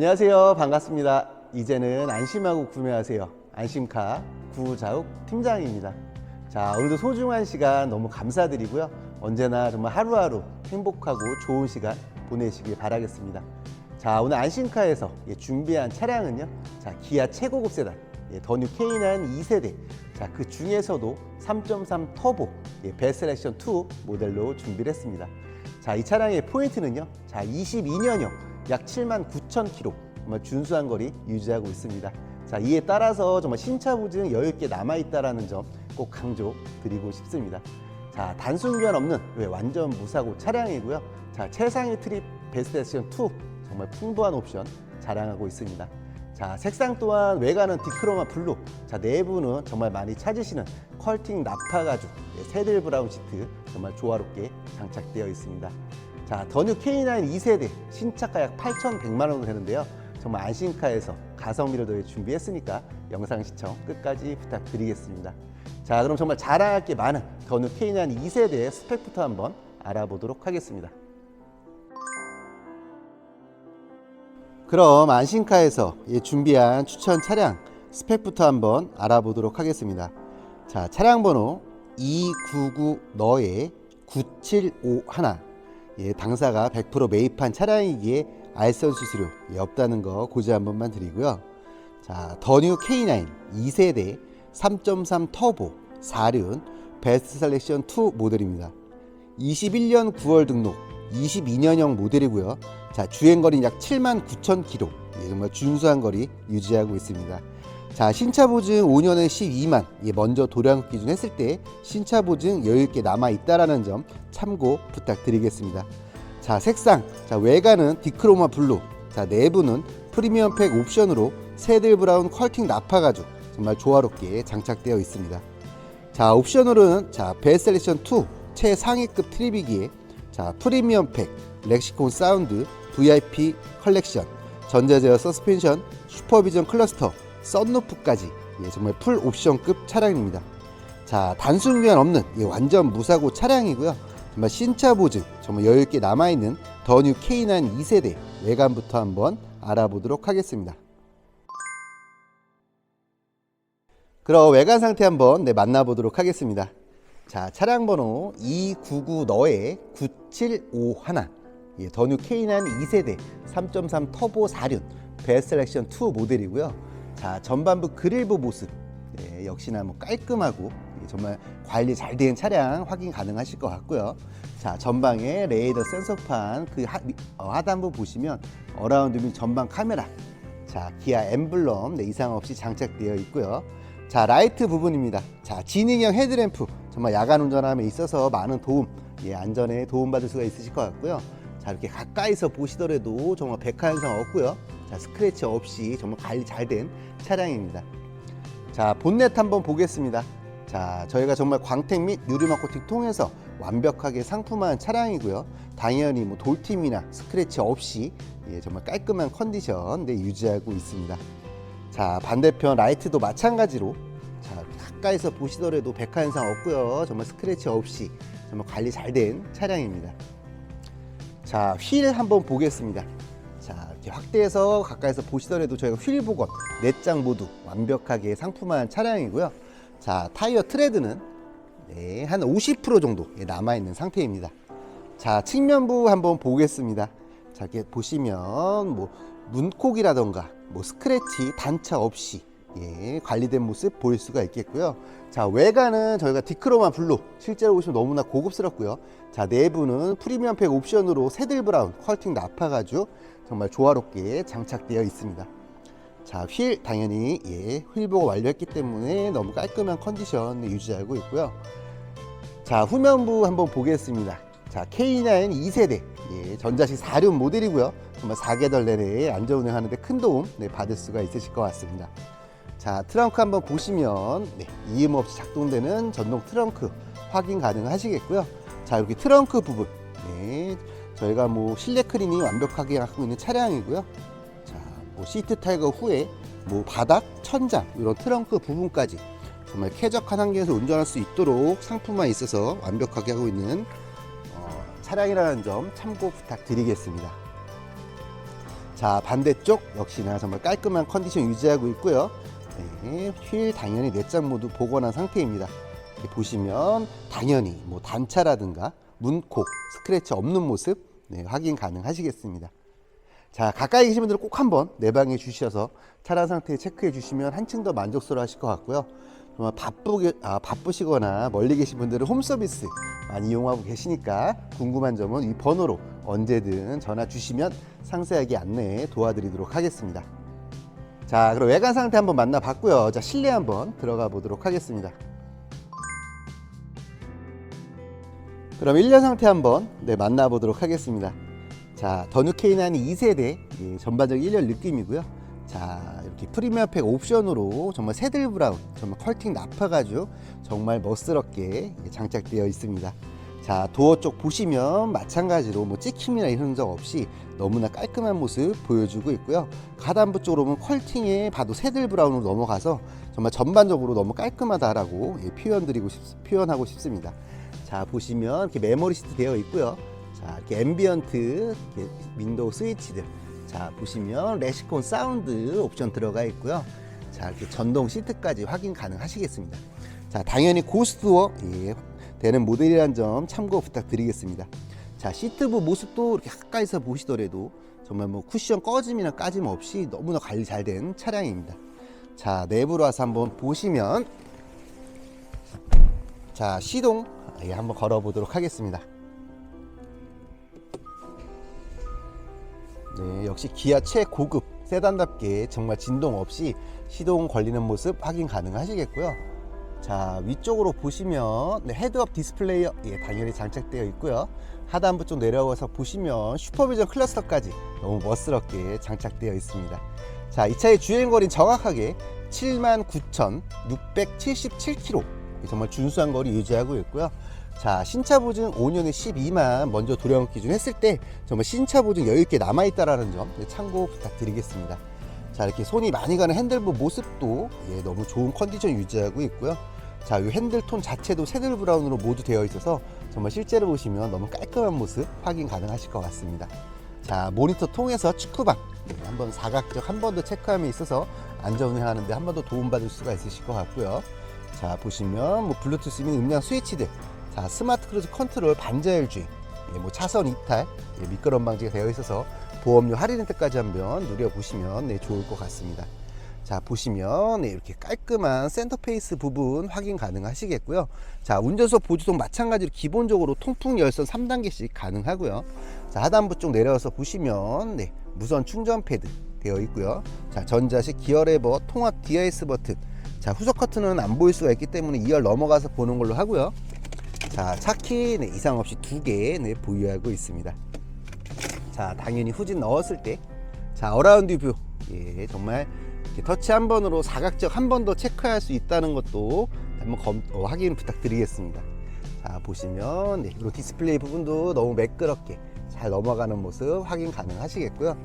안녕하세요. 반갑습니다. 이제는 안심하고 구매하세요. 안심카 구자욱 팀장입니다. 자, 오늘도 소중한 시간 너무 감사드리고요. 언제나 정말 하루하루 행복하고 좋은 시간 보내시길 바라겠습니다. 자, 오늘 안심카에서 예, 준비한 차량은요. 자, 기아 최고급 세단 예, 더뉴 K9 2세대. 자, 그 중에서도 3.3 터보 예, 베셀렉션 2 모델로 준비를 했습니다. 자, 이 차량의 포인트는요. 자, 22년형 약 7만 9천 킬로 정말 준수한 거리 유지하고 있습니다. 자, 이에 따라서 정말 신차 보증 여유 있게 남아 있다라는 점 꼭 강조 드리고 싶습니다. 자, 단순 교환 없는 왜 완전 무사고 차량이고요. 자, 최상위 트립 베스트 액션 2 정말 풍부한 옵션 자랑하고 있습니다. 자, 색상 또한 외관은 디크로마 블루, 자, 내부는 정말 많이 찾으시는 컬팅 나파 가죽, 예, 새들 브라운 시트 정말 조화롭게 장착되어 있습니다. 자, 더뉴 K9 2세대 신차가 약 8,100만 원 되는데요. 정말 안심카에서 가성비를 더해 준비했으니까 영상 시청 끝까지 부탁드리겠습니다. 자, 그럼 정말 자랑할 게 많은 더뉴 K9 2세대의 스펙부터 한번 알아보도록 하겠습니다. 그럼 안심카에서 예, 준비한 추천 차량 스펙부터 한번 알아보도록 하겠습니다. 자, 차량 번호 299 너의 9751. 예, 당사가 100% 매입한 차량이기에 알선 수수료 예, 없다는 거 고지 한 번만 드리고요. 자, 더뉴 K9 2세대 3.3 터보 4륜 베스트 셀렉션 2 모델입니다. 21년 9월 등록 22년형 모델이고요. 자, 주행 거리는 약 7만 9천 킬로. 예, 정말 준수한 거리 유지하고 있습니다. 자, 신차 보증 5년에 12만. 예, 먼저 도량 기준 했을 때 신차 보증 여유 있게 남아 있다라는 점 참고 부탁드리겠습니다. 자, 색상. 자, 외관은 디크로마 블루. 자, 내부는 프리미엄 팩 옵션으로 새들 브라운 컬팅 나파 가죽 정말 조화롭게 장착되어 있습니다. 자, 옵션으로는 자, 베셀렉션 2 최상위급 트립이기에 자, 프리미엄 팩, 렉시콘 사운드, VIP 컬렉션, 전자제어 서스펜션, 슈퍼비전 클러스터, 썬루프까지 예, 정말 풀 옵션급 차량입니다. 자, 단순 교환 없는 예, 완전 무사고 차량이고요. 정말 신차 보증, 정말 여유 있게 남아 있는 더 뉴 K9 2세대 외관부터 한번 알아보도록 하겠습니다. 그럼 외관 상태 한번 네, 만나보도록 하겠습니다. 자, 차량 번호 299 너의 9751. 예, 더뉴 K9 2세대 3.3 터보 4륜 베스트셀렉션 2 모델이고요. 자, 전반부 그릴부 모습 예, 역시나 뭐 깔끔하고 예, 정말 관리 잘 된 차량 확인 가능하실 것 같고요. 자, 전방에 레이더 센서판 그 하, 어, 하단부 보시면 어라운드 및 전방 카메라 자, 기아 엠블럼 네, 이상 없이 장착되어 있고요. 자, 라이트 부분입니다. 자, 지능형 헤드램프 정말 야간 운전함에 있어서 많은 도움, 예, 안전에 도움받을 수가 있으실 것 같고요. 자, 이렇게 가까이서 보시더라도 정말 백화 현상 없고요. 자, 스크래치 없이 정말 관리 잘 된 차량입니다. 자, 본넷 한번 보겠습니다. 자, 저희가 정말 광택 및 유리막 코팅 통해서 완벽하게 상품화한 차량이고요. 당연히 뭐 돌팀이나 스크래치 없이 예, 정말 깔끔한 컨디션 네, 유지하고 있습니다. 자, 반대편 라이트도 마찬가지로 자, 가까이서 보시더라도 백화 현상 없고요. 정말 스크래치 없이 정말 관리 잘 된 차량입니다. 자, 휠 한번 보겠습니다. 확대해서 가까이서 보시더라도 저희가 휠 복원 네장 모두 완벽하게 상품화한 차량이고요. 자, 타이어 트레드는 네, 한 50% 정도 남아 있는 상태입니다. 자, 측면부 한번 보겠습니다. 자, 이렇게 보시면 뭐 문콕이라던가 뭐 스크래치 단차 없이 예, 관리된 모습 보일 수가 있겠고요. 자, 외관은 저희가 디크로마 블루 실제로 보시면 너무나 고급스럽고요. 자, 내부는 프리미엄 팩 옵션으로 새들 브라운 컬팅 나파 가죽 정말 조화롭게 장착되어 있습니다. 자, 휠 당연히 예, 휠 보고 완료했기 때문에 너무 깔끔한 컨디션 유지하고 있고요. 자, 후면부 한번 보겠습니다. 자, K9 2세대 예, 전자식 4륜 모델이고요. 정말 4개월 내내 안전 운행하는데 큰 도움 네, 받을 수가 있으실 것 같습니다. 자, 트렁크 한번 보시면 네, 이음 없이 작동되는 전동 트렁크 확인 가능하시겠고요. 자, 이렇게 트렁크 부분 네, 저희가 뭐 실내 크린이 완벽하게 갖고 있는 차량이고요. 자, 뭐 시트 탈거 후에 뭐 바닥, 천장 이런 트렁크 부분까지 정말 쾌적한 환경에서 운전할 수 있도록 상품만 있어서 완벽하게 하고 있는 어, 차량이라는 점 참고 부탁드리겠습니다. 자 반대쪽 역시나 정말 깔끔한 컨디션 유지하고 있고요. 네, 휠 당연히 내장 모두 복원한 상태입니다. 보시면 당연히 뭐 단차라든가 문콕, 스크래치 없는 모습 네, 확인 가능하시겠습니다. 자 가까이 계신 분들은 꼭 한번 내방해 주셔서 차량 상태 체크해 주시면 한층 더 만족스러워 하실 것 같고요. 정말 바쁘게, 아, 바쁘시거나 멀리 계신 분들은 홈 서비스 많이 이용하고 계시니까 궁금한 점은 이 번호로 언제든 전화 주시면 상세하게 안내 도와드리도록 하겠습니다. 자, 그럼 외관 상태 한번 만나봤고요. 자, 실내 한번 들어가 보도록 하겠습니다. 그럼 1년 상태 한번 네, 만나보도록 하겠습니다. 자, 더뉴 K9 2세대 예, 전반적인 1년 느낌이고요. 자, 이렇게 프리미엄팩 옵션으로 정말 새들 브라운, 정말 컬팅 나파 가죽 정말 멋스럽게 예, 장착되어 있습니다. 자, 도어 쪽 보시면 마찬가지로 뭐 찍힘이나 이런 흔적 없이 너무나 깔끔한 모습 보여주고 있고요. 가단부 쪽으로 보면 컬팅에 봐도 새들 브라운으로 넘어가서 정말 전반적으로 너무 깔끔하다라고 예, 표현드리고 싶, 표현하고 싶습니다. 자, 보시면 이렇게 메모리 시트 되어 있고요. 자, 이렇게 앰비언트 이렇게 윈도우 스위치들. 자, 보시면 레시콘 사운드 옵션 들어가 있고요. 자, 이렇게 전동 시트까지 확인 가능하시겠습니다. 자, 당연히 고스트워 예, 되는 모델이라는 점 참고 부탁드리겠습니다. 자, 시트부 모습도 이렇게 가까이서 보시더라도 정말 뭐 쿠션 꺼짐이나 까짐 없이 너무나 관리 잘 된 차량입니다. 자, 내부로 와서 한번 보시면 자, 시동 예, 한번 걸어보도록 하겠습니다. 네, 역시 기아 최고급 세단답게 정말 진동 없이 시동 걸리는 모습 확인 가능하시겠고요. 자, 위쪽으로 보시면 네, 헤드업 디스플레이 예, 당연히 장착되어 있고요. 하단부 쪽 내려와서 보시면 슈퍼비전 클러스터까지 너무 멋스럽게 장착되어 있습니다. 자, 이 차의 주행거리는 정확하게 79,677km. 정말 준수한 거리 유지하고 있고요. 자, 신차 보증 5년에 12만 먼저 도령 기준 했을 때 정말 신차 보증 여유 있게 남아 있다라는 점 네, 참고 부탁드리겠습니다. 자, 이렇게 손이 많이 가는 핸들부 모습도 예, 너무 좋은 컨디션 유지하고 있고요. 자, 이 핸들 톤 자체도 새들 브라운으로 모두 되어 있어서 정말 실제로 보시면 너무 깔끔한 모습 확인 가능하실 것 같습니다. 자, 모니터 통해서 축구방 네, 한번 사각적 한 번 더 체크함이 있어서 안전 운행하는데 한 번 더 도움받을 수가 있으실 것 같고요. 자, 보시면 뭐 블루투스 및 음량 스위치들 자, 스마트 크루즈 컨트롤 반자율 주행, 예, 뭐 차선 이탈, 예, 미끄럼 방지가 되어 있어서 보험료 할인 혜택까지 한번 누려보시면 네, 좋을 것 같습니다. 자, 보시면 네, 이렇게 깔끔한 센터페이스 부분 확인 가능하시겠고요. 자, 운전석 보조석 마찬가지로 기본적으로 통풍 열선 3단계씩 가능하고요. 자, 하단부 쪽 내려와서 보시면 네, 무선 충전 패드 되어 있고요. 자, 전자식 기어 레버 통합 DIS 버튼. 자, 후석 커튼은 안 보일 수가 있기 때문에 2열 넘어가서 보는 걸로 하고요. 자, 차키 네, 이상 없이 두개 네, 보유하고 있습니다. 자, 당연히 후진 넣었을 때, 자, 어라운드 뷰, 예, 정말 터치 한 번으로 사각적 한 번 더 체크할 수 있다는 것도 한번 검, 어, 확인 부탁드리겠습니다. 자, 보시면 네, 이런 디스플레이 부분도 너무 매끄럽게 잘 넘어가는 모습 확인 가능하시겠고요.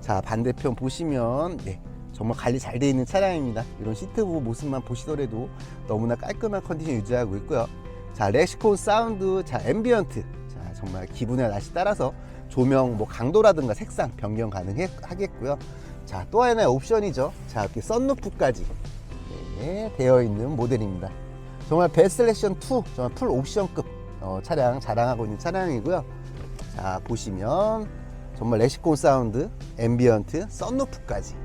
자, 반대편 보시면 네, 정말 관리 잘 되어 있는 차량입니다. 이런 시트 부분 모습만 보시더라도 너무나 깔끔한 컨디션 유지하고 있고요. 자, 레시콘 사운드, 자, 앰비언트. 자, 정말 기분에 날씨 따라서 조명 뭐 강도라든가 색상 변경 가능하겠고요. 자, 또 하나의 옵션이죠. 자, 이렇게 썬루프까지 네, 되어 있는 모델입니다. 정말 베슬렉션 2, 정말 풀 옵션급 어, 차량 자랑하고 있는 차량이고요. 자, 보시면 정말 레시콘 사운드, 앰비언트, 썬루프까지 예,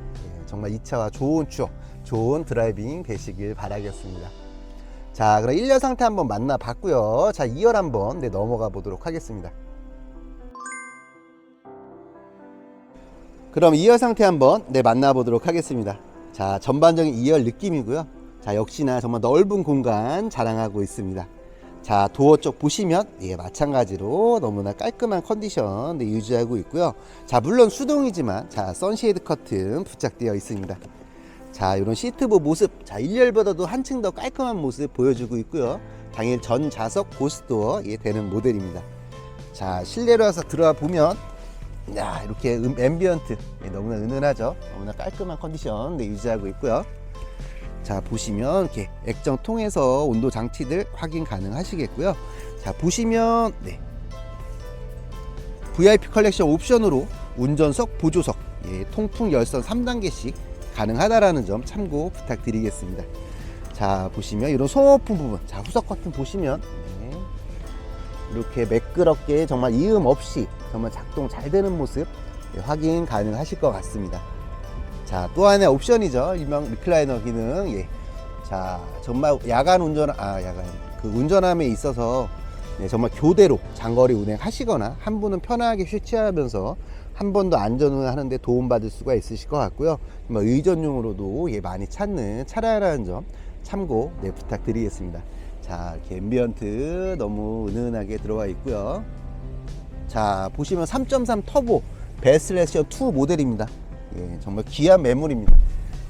정말 이 차와 좋은 추억, 좋은 드라이빙 되시길 바라겠습니다. 자, 그럼 1년 상태 한번 만나봤고요. 자, 2열 한번 네, 넘어가 보도록 하겠습니다. 그럼 2열 상태 한번 네, 만나보도록 하겠습니다. 자, 전반적인 2열 느낌이고요. 자, 역시나 정말 넓은 공간 자랑하고 있습니다. 자, 도어 쪽 보시면 예, 마찬가지로 너무나 깔끔한 컨디션 네, 유지하고 있고요. 자, 물론 수동이지만 자, 선쉐이드 커튼 부착되어 있습니다. 자, 이런 시트부 모습, 자, 1열보다도 한층 더 깔끔한 모습 보여주고 있고요. 당일 전 좌석 고스도어 예, 되는 모델입니다. 자, 실내로 와서 들어와 보면 야, 이렇게 음, 앰비언트 예, 너무나 은은하죠. 너무나 깔끔한 컨디션 네, 유지하고 있고요. 자, 보시면 이렇게 액정 통해서 온도 장치들 확인 가능하시겠고요. 자, 보시면 네. VIP 컬렉션 옵션으로 운전석, 보조석 예, 통풍 열선 3단계씩 가능하다라는 점 참고 부탁드리겠습니다. 자 보시면 이런 소모품 부분, 자 후석 버튼 보시면 네, 이렇게 매끄럽게 정말 이음 없이 정말 작동 잘 되는 모습 예, 확인 가능하실 것 같습니다. 자 또 하나의 옵션이죠 일명 리클라이너 기능. 예. 자 정말 야간 운전 아 야간 그 운전함에 있어서 네, 정말 교대로 장거리 운행하시거나 한 분은 편하게 쉬취하면서 한 번 더 안전 운행하는데 도움받을 수가 있으실 것 같고요. 정말 의전용으로도 예, 많이 찾는 차량이라는 점 참고 네, 부탁드리겠습니다. 자 이렇게 앰비언트 너무 은은하게 들어와 있고요. 자 보시면 3.3 터보 베슬레션 2 모델입니다. 예, 정말 귀한 매물입니다.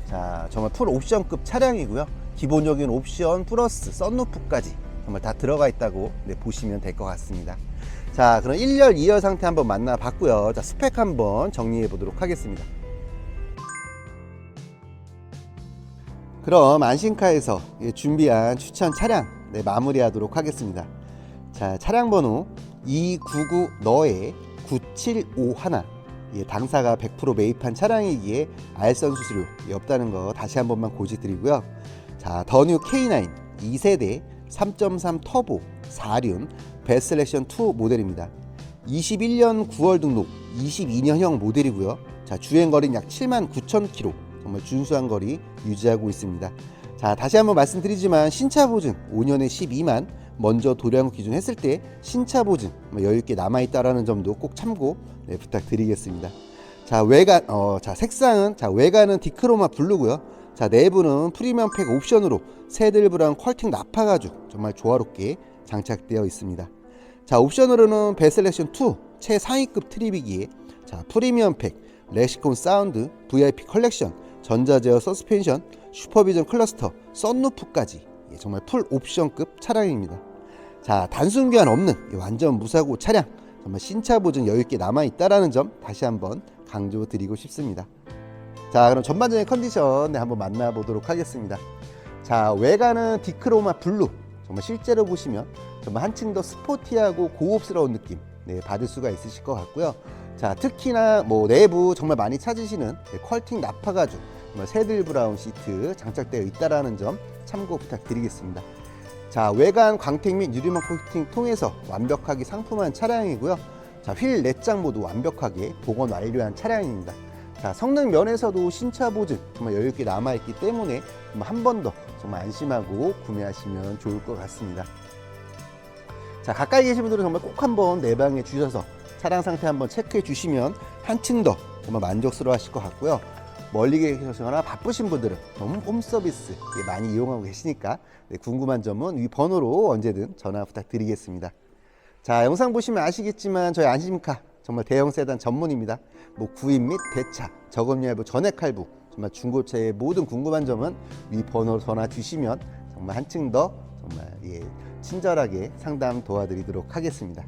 자 정말 풀 옵션급 차량이고요. 기본적인 옵션 플러스 썬루프까지 정말 다 들어가 있다고 네, 보시면 될 것 같습니다. 자 그럼 1열 2열 상태 한번 만나봤고요. 자 스펙 한번 정리해 보도록 하겠습니다. 그럼 안신카에서 예, 준비한 추천 차량 네, 마무리하도록 하겠습니다. 자 차량 번호 299 너의 9751 예, 당사가 100% 매입한 차량이기에 알선 수수료 예, 없다는 거 다시 한 번만 고지드리고요. 자 더뉴 K9 2세대 3.3 터보 4륜 베슬렉션 2 모델입니다. 21년 9월 등록 22년형 모델이고요. 자 주행 거리는 약 7만 9천 킬로 정말 준수한 거리 유지하고 있습니다. 자 다시 한번 말씀드리지만 신차 보증 5년에 12만 먼저 도량 기준 했을 때 신차 보증 뭐 여유 있게 남아 있다라는 점도 꼭 참고 네, 부탁드리겠습니다. 자 외관 어, 자 색상은 자 외관은 디크로마 블루고요. 자 내부는 프리미엄 팩 옵션으로 새들 브라운 퀄팅 나파 가죽 정말 조화롭게 장착되어 있습니다. 자 옵션으로는 베슬렉션 2 최상위급 트립이기에 자 프리미엄 팩 레시콘 사운드 VIP 컬렉션 전자제어 서스펜션 슈퍼비전 클러스터 썬루프까지 예, 정말 풀 옵션급 차량입니다. 자 단순 교환 없는 이 완전 무사고 차량 정말 신차 보증 여유 있게 남아 있다라는 점 다시 한번 강조드리고 싶습니다. 자 그럼 전반적인 컨디션 네, 한번 만나보도록 하겠습니다. 자 외관은 디크로마 블루 정말 실제로 보시면 정말 한층 더 스포티하고 고급스러운 느낌 네, 받을 수가 있으실 것 같고요. 자 특히나 뭐 내부 정말 많이 찾으시는 네, 퀄팅 나파 가죽 새들 브라운 시트 장착되어 있다라는 점 참고 부탁드리겠습니다. 자 외관 광택 및 유리막 코팅 통해서 완벽하게 상품한 차량이고요. 자휠 내장 모두 완벽하게 복원 완료한 차량입니다. 자 성능 면에서도 신차 보증 정말 여유 있게 남아 있기 때문에 한 번 더 정말 안심하고 구매하시면 좋을 것 같습니다. 자 가까이 계신 분들은 정말 꼭 한번 내방에 주셔서 차량 상태 한번 체크해 주시면 한층 더 정말 만족스러워 하실 것 같고요. 멀리 계시거나 바쁘신 분들은 너무 홈 서비스 예, 많이 이용하고 계시니까 네, 궁금한 점은 위 번호로 언제든 전화 부탁드리겠습니다. 자 영상 보시면 아시겠지만 저희 안심카 정말 대형 세단 전문입니다. 뭐 구입 및 대차, 저금리 할부, 전액 할부 정말 중고차의 모든 궁금한 점은 위 번호로 전화 주시면 정말 한층 더 정말 예, 친절하게 상담 도와드리도록 하겠습니다.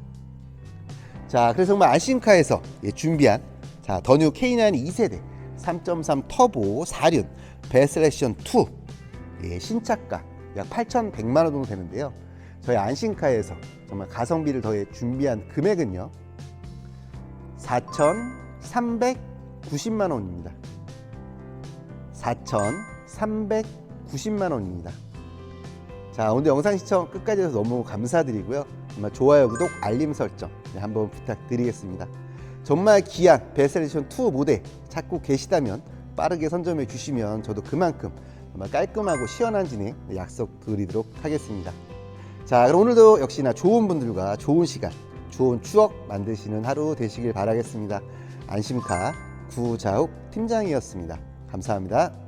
자, 그래서 정말 안심카에서 예, 준비한 자 더뉴 K9 2세대 3.3 터보 4륜 베슬렉션 2 예, 신차가 약 8,100만 원 정도 되는데요. 저희 안심카에서 정말 가성비를 더해 준비한 금액은요. 4,390만 원입니다. 4,390만 원입니다. 자, 오늘 영상 시청 끝까지 해서 너무 감사드리고요. 정말 좋아요, 구독, 알림 설정 네, 한번 부탁드리겠습니다. 정말 귀한 베슬레이션 2 모델 찾고 계시다면 빠르게 선점해 주시면 저도 그만큼 정말 깔끔하고 시원한 진행 네, 약속드리도록 하겠습니다. 자, 그럼 오늘도 역시나 좋은 분들과 좋은 시간, 좋은 추억 만드시는 하루 되시길 바라겠습니다. 안심카 구자욱 팀장이었습니다. 감사합니다.